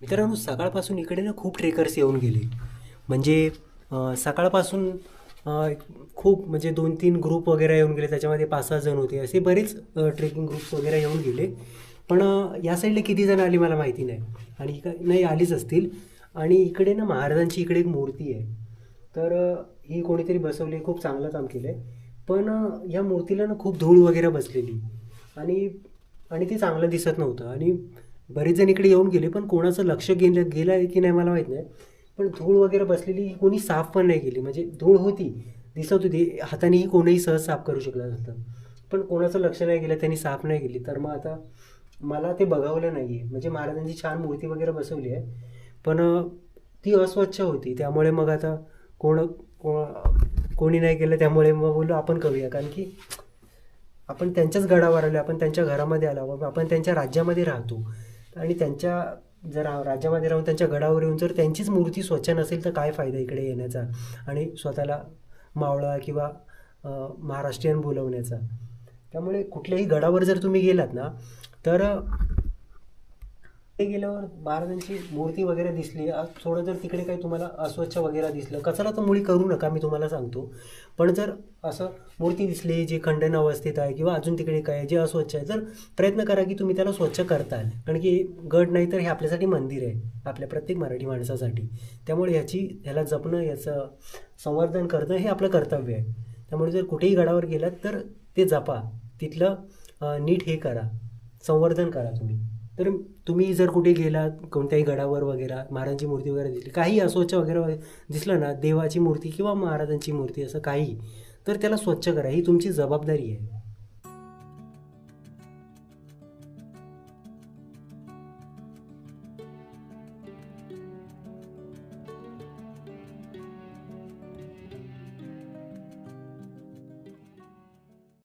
मित्रांनो सकाळपासून इकडे ना खूप ट्रेकर्स येऊन गेले. म्हणजे सकाळपासून खूप म्हणजे दोन तीन ग्रुप वगैरे येऊन गेले. त्याच्यामध्ये पाच सहा जण होते. असे बरेच ट्रेकिंग ग्रुप्स वगैरे येऊन गेले. पण या साईडला किती जण आली मला माहिती नाही. आणि नाही आलीच असतील. आणि इकडे ना महाराजांची इकडे एक मूर्ती आहे. तर ही कोणीतरी बसवली खूप चांगलं काम केलं आहे पण या मूर्तीला ना खूप धूळ वगैरे बसलेली. आणि आणि ते चांगलं दिसत नव्हतं. आणि बरेच जण इकडे येऊन गेले पण कोणाचं लक्ष गेलं गेलं आहे की नाही मला माहीत नाही. पण धूळ वगैरे बसलेली ही कोणी साफ पण नाही केली. म्हणजे धूळ होती दिसत होती. हातानेही कोणीही सहज साफ करू शकलं नसतं पण कोणाचं लक्ष नाही गेलं त्यांनी साफ नाही केली. तर मग आता मला ते बघावलं नाही आहे म्हणजे महाराजांची छान मूर्ती वगैरे बसवली आहे. पण ती अस्वच्छ होती. त्यामुळे मग आता कोण कोणी नाही केलं. त्यामुळे मग बोललो आपण करूया. कारण की आपण त्यांच्याच गडावर आलो आपण त्यांच्या घरामध्ये आलो. आपण त्यांच्या राज्यामध्ये राहतो. आणि त्यांच्या जर राज्यामध्ये राहून त्यांच्या गडावर येऊन जर त्यांचीच मूर्ती स्वच्छ नसेल तर काय फायदा इकडे येण्याचा? आणि स्वतःला मावळा किंवा महाराष्ट्रीयन बोलवण्याचा. त्यामुळे कुठल्याही गडावर जर तुम्ही गेलात ना तर तिथे गेल्यावर महाराजांची मूर्ती वगैरे दिसली. थोडं जर तिकडे काही तुम्हाला अस्वच्छ वगैरे दिसलं कचरा तर मुळी करू नका मी तुम्हाला सांगतो. पण जर असं मूर्ती दिसली जी खंडन अवस्थेत आहे किंवा अजून तिकडे काय आहे, जे अस्वच्छ आहे तर प्रयत्न करा की तुम्ही त्याला स्वच्छ करताल. कारण की गड नाही तर हे आपल्यासाठी मंदिर आहे आपल्या प्रत्येक मराठी माणसासाठी. त्यामुळे ह्याची ह्याला जपणं याचं संवर्धन करणं हे आपलं कर्तव्य आहे. त्यामुळे जर कुठेही गडावर गेलात तर ते जपा. तिथलं नीट हे करा. संवर्धन करा तुम्ही. तर तुम्ही जर कुठे गेलात कोणत्याही गडावर वगैरे महाराजांची मूर्ती वगैरे दिसली काही अस्वच्छ वगैरे वगैरे दिसलं ना देवाची मूर्ती किंवा महाराजांची मूर्ती असं काही तर त्याला स्वच्छ करा. ही तुमची जबाबदारी आहे.